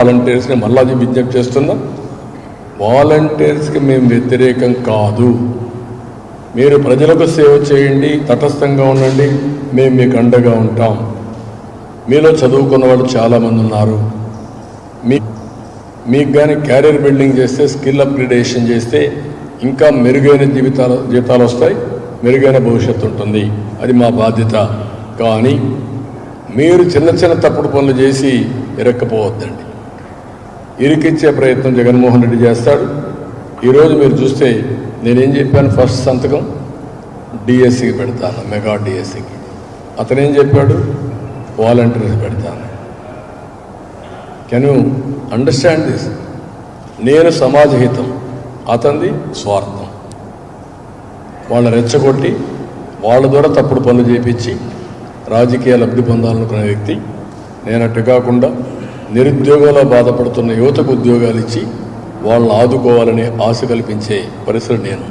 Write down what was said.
వాలంటీర్స్ని మళ్ళా విజ్ఞప్తి చేస్తున్నాం. వాలంటీర్స్కి మేము వ్యతిరేకం కాదు. మీరు ప్రజలకు సేవ చేయండి తటస్థంగా ఉండండి మేము మీకు అండగా ఉంటాం. మీలో చదువుకున్న వాళ్ళు చాలామంది ఉన్నారు. మీ మీకు కానీ క్యారియర్ బిల్డింగ్ చేస్తే స్కిల్ అప్గ్రేడేషన్ చేస్తే ఇంకా మెరుగైన జీవితాలు జీతాలు వస్తాయి మెరుగైన భవిష్యత్తు ఉంటుంది. అది మా బాధ్యత. కానీ మీరు చిన్న చిన్న తప్పుడు పనులు చేసి ఇరక్కపోవద్దండి. ఇరికిచ్చే ప్రయత్నం జగన్మోహన్ రెడ్డి చేస్తాడు. ఈరోజు మీరు చూస్తే నేనేం చెప్పాను? ఫస్ట్ సంతకం డిఎస్సికి పెడతాను మెగా డిఎస్సికి అతనేం చెప్పాడు? వాలంటీర్స్ పెడతాను. కెన్ యూ అండర్స్టాండ్ దిస్ నేను సమాజ హితం అతనిది స్వార్థం. వాళ్ళ రెచ్చగొట్టి వాళ్ళ ద్వారా తప్పుడు పనులు చేపించి రాజకీయ లబ్ధి పొందాలనుకునే వ్యక్తి నేను అట్టు కాకుండా నిరుద్యోగంలో బాధపడుతున్న యువతకు ఉద్యోగాలు ఇచ్చి వాళ్ళని ఆదుకోవాలనే ఆశ కల్పించే పరిస్థితి నేను.